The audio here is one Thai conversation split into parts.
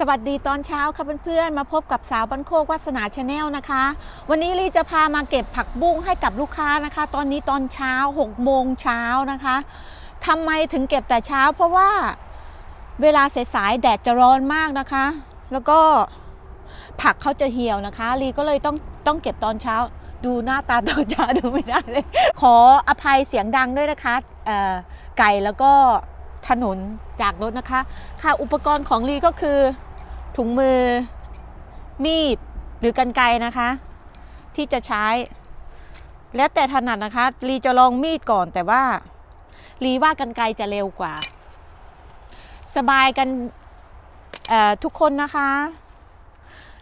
สวัสดีตอนเช้าค่ะเพื่อนๆ มาพบกับสาวบันโคกวัสนาชาแนลนะคะ วันนี้ลีจะพามาเก็บผักบุ้งให้กับลูกค้านะคะ ตอนนี้ตอนเช้า6โมงเช้านะคะทำไมถึงเก็บแต่เช้า เพราะว่าเวลาสายๆแดดจะร้อนมากนะคะ แล้วก็ผักเขาจะเหี่ยวนะคะลีก็เลยต้องต้องเก็บตอนเช้า ดูหน้าตาตอนเช้าดูไม่ได้เลย ขออภัยเสียงดังด้วยนะคะไก่แล้วก็ถนนจากรถนะคะ ค่ะอุปกรณ์ของลีก็คือ ถุงมือ มีดหรือกันไกนะคะ ที่จะใช้ แล้วแต่ถนัดนะคะลีจะลองมีดก่อนแต่ว่าลีว่ากันไกจะเร็วกว่า สบายกันทุกคนนะคะ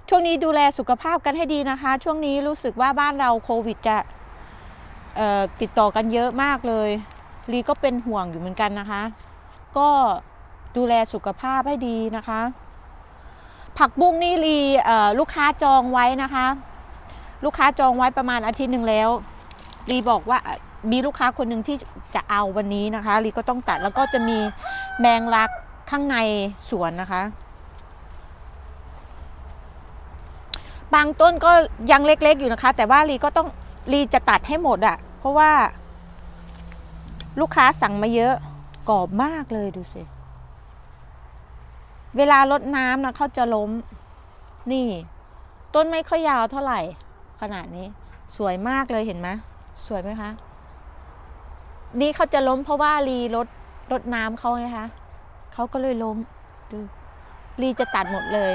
ช่วงนี้ดูแลสุขภาพกันให้ดีนะคะ ช่วงนี้รู้สึกว่าบ้านเราโควิดจะติดต่อกันเยอะมากเลยลีก็เป็นห่วงอยู่เหมือนกันนะคะ ก็ดูแลสุขภาพให้ดีนะคะ ผักบุ้งนี่ลีลูกค้าจองไว้นะคะ ลูกค้าจองไว้ประมาณอาทิตย์หนึ่งแล้วลีบอกว่ามีลูกค้าคนหนึ่งที่จะเอาวันนี้นะคะลีก็ต้องตัดแล้วก็จะมีแมงลักข้างในสวนนะคะ บางต้นก็ยังเล็กๆอยู่นะคะ แต่ว่าลีก็ต้องลีจะตัดให้หมดอะเพราะว่าลูกค้าสั่งมาเยอะกรอบมากเลยดูสิ เวลารดน้ำนะเขาจะล้ม นี่ ต้นไม่ค่อยยาวเท่าไหร่ ขนาดนี้ สวยมากเลยเห็นไหมสวยไหมคะ นี่เขาจะล้มเพราะว่ารีรดรดน้ำเขาไงคะเขาก็เลยล้มดูรีจะตัดหมดเลย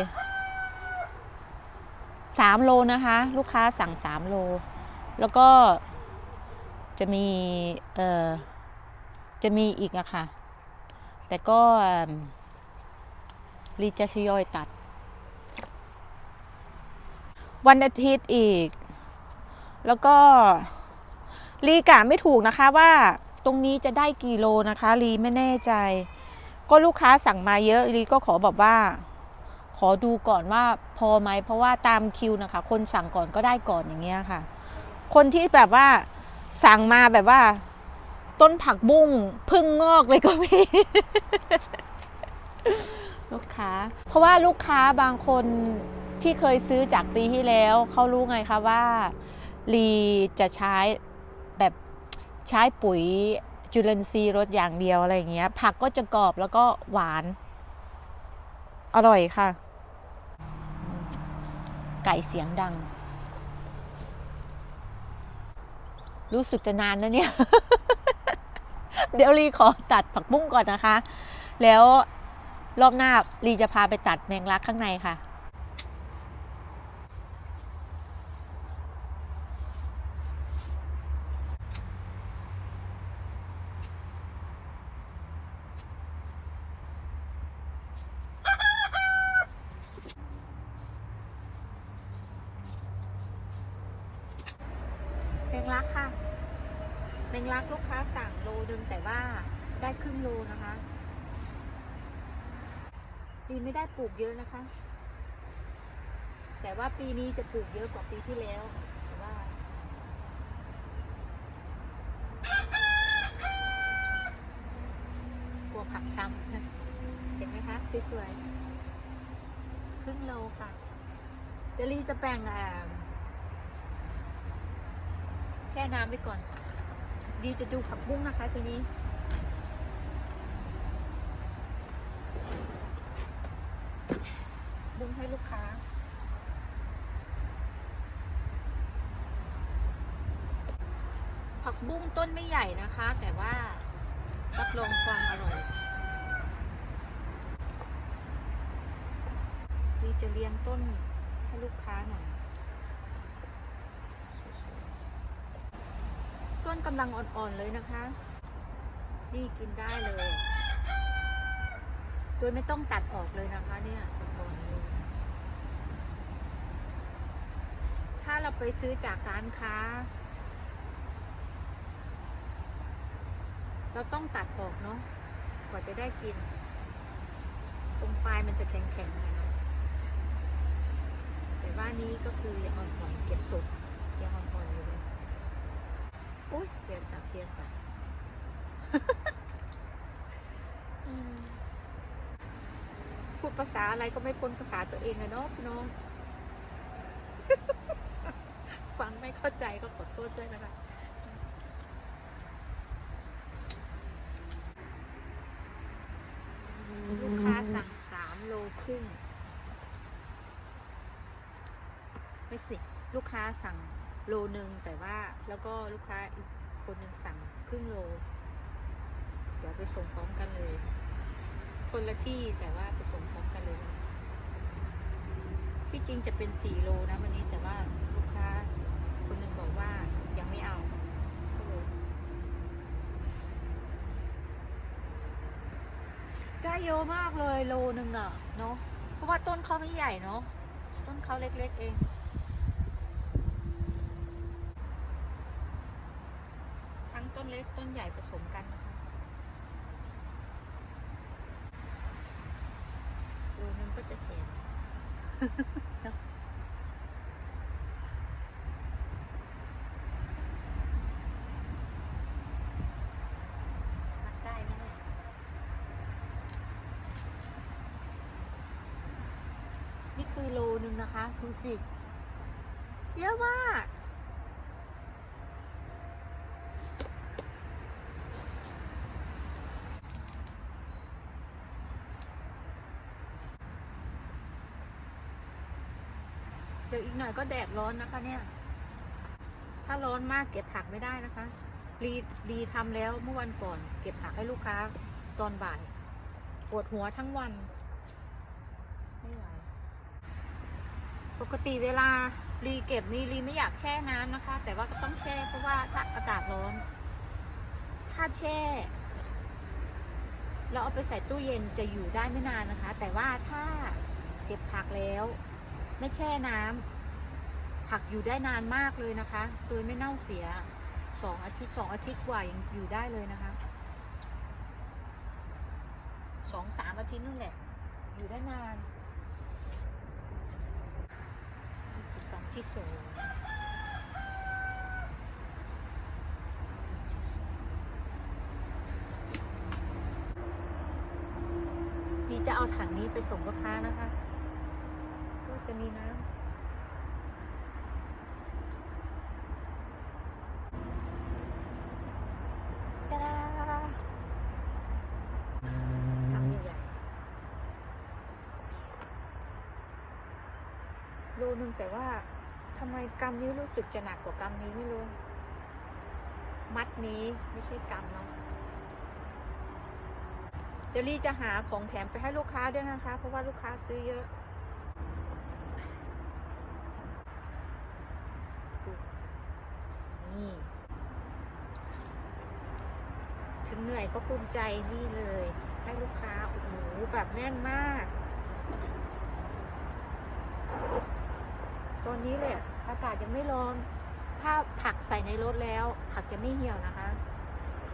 สามโลนะคะ ลูกค้าสั่งสามโล แล้วก็จะมีเอ่อจะมีอีกอะค่ะ แต่ก็ เอิ่มรีจะทยอยตัด วันอาทิตย์อีก แล้วก็รีกะไม่ถูกนะคะว่าตรงนี้จะได้กี่โลนะคะรีไม่แน่ใจ ก็ลูกค้าสั่งมาเยอะรีก็ขอแบบว่า ขอดูก่อนว่าพอไหมเพราะว่าตามคิวนะคะ คนสั่งก่อนก็ได้ก่อนอย่างเงี้ยค่ะ คนที่แบบว่าสั่งมาแบบว่า ต้นผักบุ้งพึ่งงอกเลยก็มี ค้าเพราะว่าลูกค้าบางคนที่เคยซื้อจากปีที่แล้วเขารู้ไงคะว่าลีจะใช้แบบใช้ปุ๋ยจุลินทรีย์รสอย่างเดียวอะไรอย่างเงี้ย ผักก็จะกรอบแล้วก็หวาน อร่อยค่ะ ไก่เสียงดัง รู้สึกจะนานนะเนี่ย เดี๋ยวลีขอตัดผักบุ้งก่อนนะคะ แล้ว รอบหน้าลีจะพาไปตัดแมงลักข้างในค่ะแมงลักค่ะแมงลักลูกค้าสั่งโลนึงแต่ว่าได้ครึ่งโลนะคะ ปีไม่ได้ปลูกเยอะนะคะ แต่ว่าปีนี้จะปลูกเยอะกว่าปีที่แล้วแต่ว่ากลัวผักซ้ำเห็นไหมคะ สวยๆ ครึ่งโลค่ะเดลี่จะแบ่งอ่าแช่น้ำไว้ก่อน ดีจะดูผักบุ้งนะคะทีนี้ บุ้ง ให้ลูกค้า ผักบุ้งต้นไม่ใหญ่นะคะ แต่ว่ารับรองความอร่อยดีจะเลี้ยงต้นให้ลูกค้าหน่อย ต้นกำลังอ่อนๆเลยนะคะ นี่กินได้เลย โดยไม่ต้องตัดออกเลยนะคะเนี่ยอ่อนๆเลย ถ้าเราไปซื้อจากร้านค้า เราต้องตัดออกเนาะกว่าจะได้กิน ตรงปลายมันจะแข็งๆนะแต่ว่านี้ก็คือยังอ่อนๆเก็บสดยังอ่อนๆอยู่เลยอุ้ยเพียสับเพียสัอืมพูดภาษาอะไรก็ไม่พ้นภาษาตัวเองเลยเนาะพี่น้อง ฟังไม่เข้าใจก็ขอโทษด้วยนะคะลูกค้าสั่งสามโลครึ่งไม่สิ ลูกค้าสั่งโลหนึ่งแต่ว่าแล้วก็ลูกค้าอีกคนหนึ่งสั่งครึ่งโล เดี๋ยวไปส่งพร้อมกันเลย คนละที่แต่ว่าไปส่งพร้อมกันเลยนะที่จริงจะเป็นสี่โลนะวันนี้แต่ว่าลูกค้า คนหนึ่งบอกว่ายังไม่เอาก็เลยได้เยอะมากเลยโลหนึ่งอะเนาะเพราะว่าต้นเขาไม่ใหญ่เนาะต้นเขาเล็กๆเองทั้งต้นเล็กต้นใหญ่ผสมกันนะคะโลนึงก็จะแถมเนอะมัดได้ไหมเนี่ย นี่คือโล นะคะ ดูสิ เยอะมากเดี๋ยวอีกหน่อยก็แดดร้อนนะคะเนี่ย ถ้าร้อนมากเก็บผักไม่ได้นะคะ รีรีทำแล้วเมื่อวันก่อน เก็บผักให้ลูกค้าตอนบ่าย ปวดหัวทั้งวัน ไม่ไหว ปกติเวลารีเก็บนี่รีไม่อยากแช่น้ำนะคะ แต่ว่าก็ต้องแช่เพราะว่าถ้าอากาศร้อน ถ้าแช่แล้วเอาไปใส่ตู้เย็นจะอยู่ได้ไม่นานนะคะ แต่ว่าถ้าเก็บผักแล้ว ไม่แช่น้ำผักอยู่ได้นานมากเลยนะคะโดยไม่เน่าเสียสองอาทิตย์สองอาทิตย์กว่ายังอยู่ได้เลยนะคะสองสามอาทิตย์นั่นแหละอยู่ได้นานนี่คือกล่อง ที่สองดีจะเอาถังนี้ไปส่งลูกค้านะคะก็จะมีน้ำตาดาทำใหญ่ๆโลนึงแต่ว่า ทำไมกำนี้รู้สึกจะหนักกว่ากำนี้ไม่รู้ มัดนี้ไม่ใช่กำเนาะเดลี่จะหาของแถมไปให้ลูกค้าด้วยนะคะ เพราะว่าลูกค้าซื้อเยอะนี่ถึงเหนื่อยก็ภูมิใจนี่เลย ให้ลูกค้าโอ้โหแบบแน่นมาก อนนี้เลยอากาศยังไม่ร้อน ถ้าผักใส่ในรถแล้ว ผักจะไม่เหี่ยวนะคะ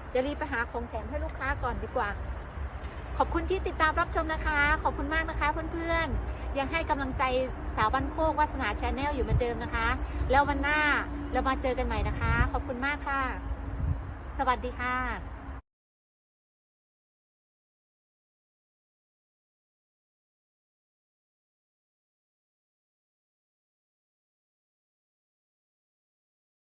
เดี๋ยวรีบไปหาของแถมให้ลูกค้าก่อนดีกว่า ขอบคุณที่ติดตามรับชมนะคะ ขอบคุณมากนะคะเพื่อนๆ ยังให้กำลังใจสาวบันโคกวาสนาชาแนลอยู่เหมือนเดิมนะคะ แล้ววันหน้าเรามาเจอกันใหม่นะคะ ขอบคุณมากค่ะ สวัสดีค่ะ